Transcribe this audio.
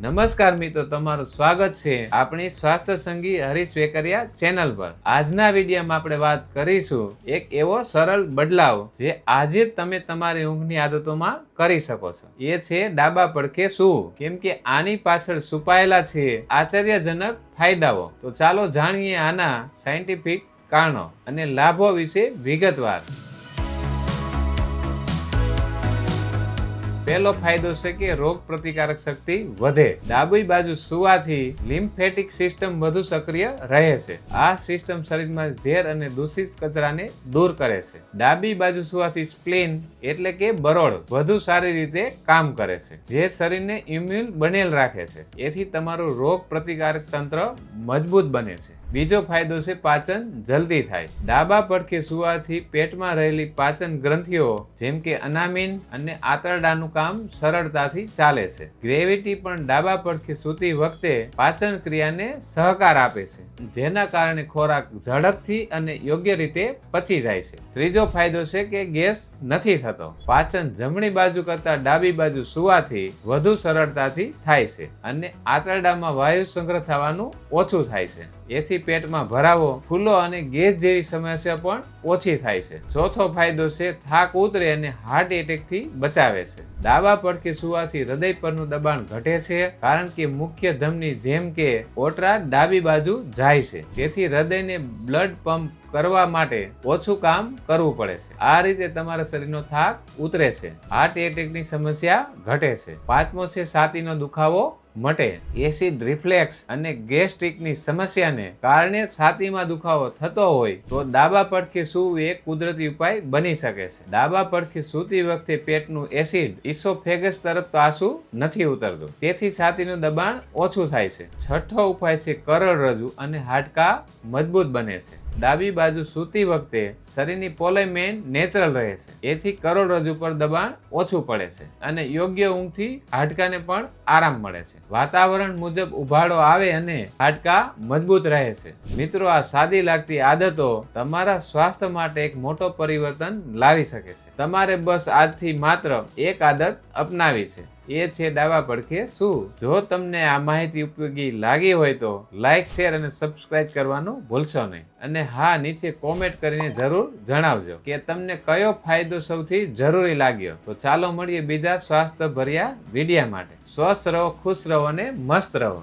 નમસ્કાર મિત્રો, તમારું સ્વાગત છે આપણી સ્વાસ્થ્ય સંગી હરીશ વેકરિયા ચેનલ પર. આજના વિડીયોમાં આપણે વાત કરીશું એક એવો સરળ બદલાવ જે આજે તમે તમારી ઊંઘની આદતોમાં કરી શકો છો. એ છે ડાબા પડખે શું કેમ કે આની પાછળ છુપાયેલા છે આશ્ચર્યજનક ફાયદાઓ. તો ચાલો જાણીએ આના સાયન્ટિફિક કારણો અને લાભો વિશે વિગતવાર. પહેલો ફાયદો છે કે રોગ પ્રતિકારક શક્તિ વધે. ડાબી બાજુ સુવાથી લિમ્ફેટિક સિસ્ટમ વધુ સક્રિય રહે છે. આ સિસ્ટમ શરીરમાં ઝેર અને દૂષિત કચરાને દૂર કરે છે. ડાબી બાજુ સુવાથી સ્પ્લેન એટલે કે બરોળ વધુ સારી રીતે કામ કરે છે, જે શરીરને ઇમ્યુન બનેલ રાખે છે. એથી તમારું રોગ પ્રતિકારક તંત્ર મજબૂત બને છે. બીજો ફાયદો છે પાચન જલ્દી થાય. ડાબા પડખે સુવાથી પેટમાં રહેલી પાચન ગ્રંથિઓ, જેમ કે અનામિન અને આંતરડાનું કામ સરળતાથી ચાલે છે. ગ્રેવિટી પણ ડાબા પડખે સૂતી વખતે પાચન ક્રિયાને સહકાર આપે છે, જેના કારણે ખોરાક ઝડપથી અને યોગ્ય રીતે પચી જાય છે. ત્રીજો ફાયદો છે કે ગેસ નથી થતો. પાચન જમણી બાજુ કરતા ડાબી બાજુ સુવાથી વધુ સરળતાથી થાય છે અને આંતરડામાં વાયુ સંગ્રહ થવાનું ઓછું થાય છે. એથી પેટમાં ભરાવો, ફૂલો અને ગેસ જેવી સમસ્યા પણ ઓછી થાય છે. ચોથો ફાયદો છે, થાક ઉતરે અને હાર્ટ એટેકથી બચાવે છે. ડાબા પડખે સુવાથી હૃદય પરનું દબાણ ઘટે છે, કારણ કે મુખ્ય ધમની જેમ કે ઓટરા ડાબી બાજુ જાય છે. તેથી હૃદયને બ્લડ પંપ કરવા માટે ઓછું કામ કરવું પડે છે. આ રીતે તમારા શરીરનો થાક ઉતરે છે. હાર્ટ એટેકની સમસ્યા ઘટે છે. પાંચમો છે છાતીનો દુખાવો મટે. એસિડ રિફ્લેક્સ અને ગેસ્ટ્રિકની સમસ્યાને કારણે છાતીમાં દુખાવો થતો હોય તો ડાબા પડખે સૂવું એક કુદરતી ઉપાય બની શકે છે. ડાબા પડખે સૂતી વખતે પેટનું એસિડ ઇસોફેગસ તરફ પાછું નથી ઉતરતું. તેથી છાતીનું દબાણ ઓછું થાય છે. છઠ્ઠો ઉપાય છે કરોડરજ્જુ અને હાડકા મજબૂત બને છે. ડાબી બાજુ સૂતી વખતે શરીરની પોલેમેન નેચરલ રહે છે. એથી કરોડરજ્જુ પર દબાણ ઓછું પડે છે અને યોગ્ય ઊંઘથી હાડકાને પણ આરામ મળે છે. વાતાવરણ મુજબ ઉભાડો આવે અને હાડકા મજબૂત રહે છે. મિત્રો, આ સાદી લાગતી આદતો તમારા સ્વાસ્થ્ય માટે એક મોટો પરિવર્તન લાવી શકે છે. તમારે બસ આજથી માત્ર એક આદત અપનાવી છે. એ છે ડાવા પડખે શું? જો તમને આ માહિતી ઉપયોગી લાગી હોય તો લાઈક, શેર અને સબસ્ક્રાઇબ કરવાનું ભૂલશો નહીં. અને હા, નીચે કોમેન્ટ કરીને જરૂર જણાવજો કે તમને કયો ફાયદો સૌથી જરૂરી લાગ્યો. તો ચાલો મળીએ બીજા સ્વાસ્થ્ય ભર્યા વિડીયા માટે. સ્વસ્થ રહો, ખુશ રહો અને મસ્ત રહો.